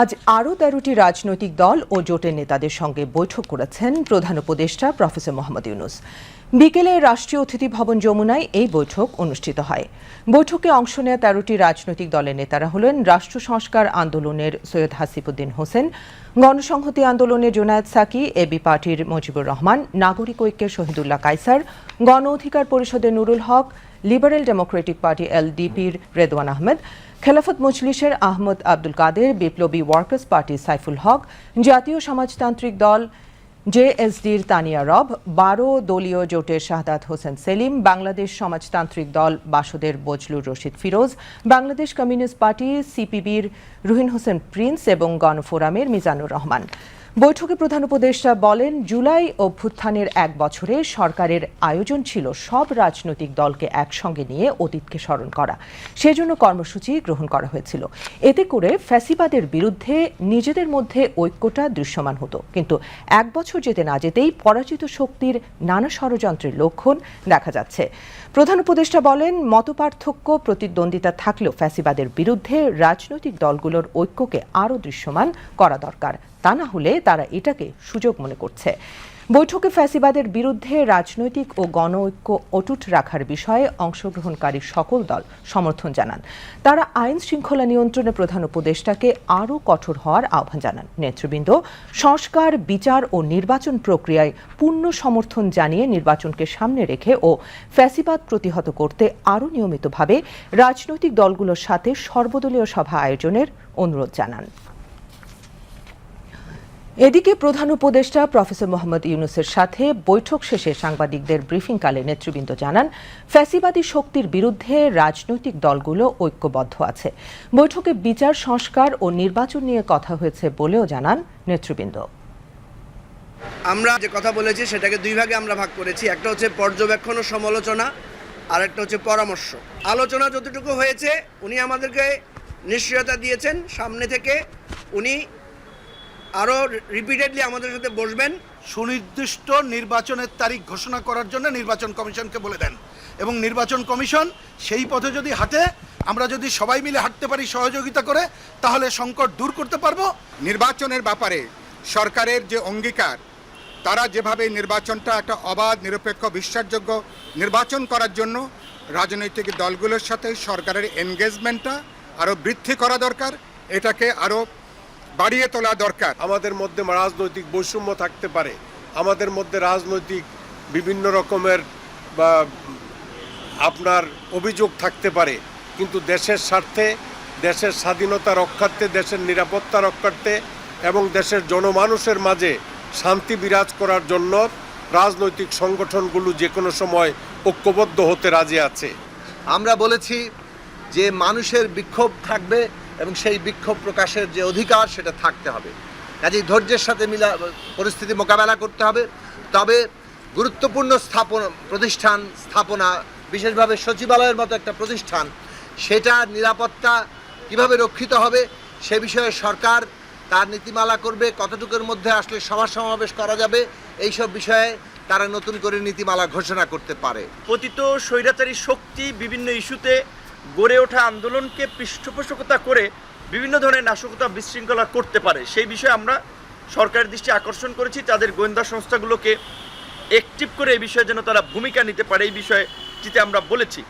আজ আরও তেরোটি রাজনৈতিক দল ও জোটের নেতাদের সঙ্গে বৈঠক করেছেন প্রধান উপদেষ্টা প্রফেসর মোহাম্মদ ইউনুস। বিকেলে রাষ্ট্রীয় অতিথি ভবন যমুনায় এই বৈঠক অনুষ্ঠিত হয়। বৈঠকে অংশ নেওয়া তেরোটি রাজনৈতিক দলের নেতারা হলেন রাষ্ট্র সংস্কার আন্দোলনের সৈয়দ হাসিবুদ্দিন হোসেন, গণসংহতি আন্দোলনের জোনায়েদ সাকি এবি পার্টির মুজিবুর রহমান, নাগরিক ঐক্যের শহীদুল্লাহ কাইসার গণ অধিকার পরিষদের Nurul Haque, liberal democratic party এলডিপির Redwan Ahmed, খেলাফত মজলিসের আহমদ আব্দুল কাদের, বিপ্লবী ওয়ার্কার্স পার্টি সাইফুল হক, জাতীয় সমাজতান্ত্রিক দল জেএসডির তানিয়া রব, বারো দলীয় জোটের শাহাদাত হোসেন সেলিম, বাংলাদেশ সমাজতান্ত্রিক দল বাসদের বজলুর রশিদ ফিরোজ, বাংলাদেশ কমিউনিস্ট পার্টি সিপিবির রুহিন হোসেন প্রিন্স এবং গণফোরামের মিজানুর রহমান। বৈঠকে প্রধান উপদেষ্টা বলেন, জুলাই অভ্যুত্থানের এক বছরে সরকারের আয়োজন ছিল সব রাজনৈতিক দলকে একসঙ্গে নিয়ে অতীতকে স্মরণ করা। সেজন্য কর্মসূচি গ্রহণ করা হয়েছিল। এতে করে ফ্যাসিবাদের বিরুদ্ধে নিজেদের মধ্যে ঐক্যটা দৃশ্যমান হতো। কিন্তু এক বছর যেতে না যেতেই পরাজিত শক্তির নানা ষড়যন্ত্রের লক্ষণ দেখা যাচ্ছে। প্রধান উপদেষ্টা বলেন, মতপার্থক্য, প্রতিদ্বন্দ্বিতা থাকলেও ফ্যাসিবাদের বিরুদ্ধে রাজনৈতিক দলগুলোর ঐক্যকে আরও দৃশ্যমান করা দরকার। তা না হলে তারা এটাকে সুযোগ মনে করছে। বৈঠকে ফ্যাসিবাদের বিরুদ্ধে রাজনৈতিক ও গণ ঐক্য অটুট রাখার বিষয়ে অংশগ্রহণকারী সকল দল সমর্থন জানান। তারা আইন শৃঙ্খলা নিয়ন্ত্রণে প্রধান উপদেষ্টাকে আরও কঠোর হওয়ার আহ্বান জানান। নেতৃবৃন্দ, সংস্কার, বিচার ও নির্বাচন প্রক্রিয়ায় পূর্ণ সমর্থন জানিয়ে নির্বাচনকে সামনে রেখে ও ফ্যাসিবাদ প্রতিহত করতে আরও নিয়মিতভাবে রাজনৈতিক দলগুলোর সাথে সর্বদলীয় সভা আয়োজনের অনুরোধ জানান। এদিকে প্রধান উপদেষ্টা প্রফেসর মোহাম্মদ ইউনুসের সাথে বৈঠক শেষে সাংবাদিকদের ব্রিফিংকালে নেতৃবৃন্দ জানান, ফ্যাসিবাদী শক্তির বিরুদ্ধে রাজনৈতিক দলগুলো ঐক্যবদ্ধ আছে। বৈঠকে বিচার, সংস্কার ও নির্বাচন নিয়ে কথা হয়েছে বলেও জানান নেতৃবৃন্দ। আমরা যে কথা বলেছি সেটাকে দুই ভাগে আমরা ভাগ করেছি। একটা হচ্ছে পর্যবেক্ষণ ও সমালোচনা আর একটা হচ্ছে পরামর্শ। আলোচনা যতটুকু হয়েছে, উনি আমাদেরকে নিশ্চয়তা দিয়েছেন। সামনে থেকে উনি আরও রিপিটেডলি আমাদের সাথে বসবেন। সুনির্দিষ্ট নির্বাচনের তারিখ ঘোষণা করার জন্য নির্বাচন কমিশনকে বলে দেন। এবং নির্বাচন কমিশন সেই পথে যদি হাঁটে, আমরা যদি সবাই মিলে হাঁটতে পারি সহযোগিতা করে, তাহলে সংকট দূর করতে পারব। নির্বাচনের ব্যাপারে সরকারের যে অঙ্গীকার, তারা যেভাবে নির্বাচনটা একটা অবাধ, নিরপেক্ষ, বিশ্বাসযোগ্য নির্বাচন করার জন্য রাজনৈতিক দলগুলোর সাথে সরকারের এনগেজমেন্টটা আরও বৃদ্ধি করা দরকার। এটাকে আরও বাড়িয়ে তোলা দরকার। আমাদের মধ্যে রাজনৈতিক বৈষম্য থাকতে পারে। আমাদের মধ্যে রাজনৈতিক বিভিন্ন রকমের বা আপনার অভিযোগ থাকতে পারে। কিন্তু দেশের স্বার্থে দেশের স্বাধীনতা রক্ষার্থে দেশের নিরাপত্তা রক্ষার্থে এবং দেশের জনমানুষের মাঝে শান্তি বিরাজ করার জন্য রাজনৈতিক সংগঠনগুলো যে কোনো সময় ঐক্যবদ্ধ হতে রাজি আছে। আমরা বলেছি যে মানুষের বিক্ষোভ থাকবে এবং সেই বিক্ষোভ প্রকাশের যে অধিকার সেটা থাকতে হবে। কাজেই ধৈর্যের সাথে মিলা, পরিস্থিতি মোকাবেলা করতে হবে। তবে গুরুত্বপূর্ণ স্থাপন, প্রতিষ্ঠান স্থাপনা, বিশেষভাবে সচিবালয়ের মতো একটা প্রতিষ্ঠান সেটার নিরাপত্তা কীভাবে রক্ষিত হবে, সে বিষয়ে সরকার তার নীতিমালা করবে, কতটুকুর মধ্যে আসলে সভা সমাবেশ করা যাবে, এইসব বিষয়ে তারা নতুন করে নীতিমালা ঘোষণা করতে পারে। পতিত স্বৈরাচারী শক্তি বিভিন্ন ইস্যুতে গড়ে ওঠা আন্দোলনকে পৃষ্ঠপোষকতা করে বিভিন্ন ধরনের নাশকতা বিশৃঙ্খলা করতে পারে। সেই বিষয়ে আমরা সরকারের দৃষ্টি আকর্ষণ করেছি। তাদের গোয়েন্দা সংস্থাগুলোকে একটিভ করে এই বিষয়ে যেন তারা ভূমিকা নিতে পারে, এই বিষয়টিতে আমরা বলেছি।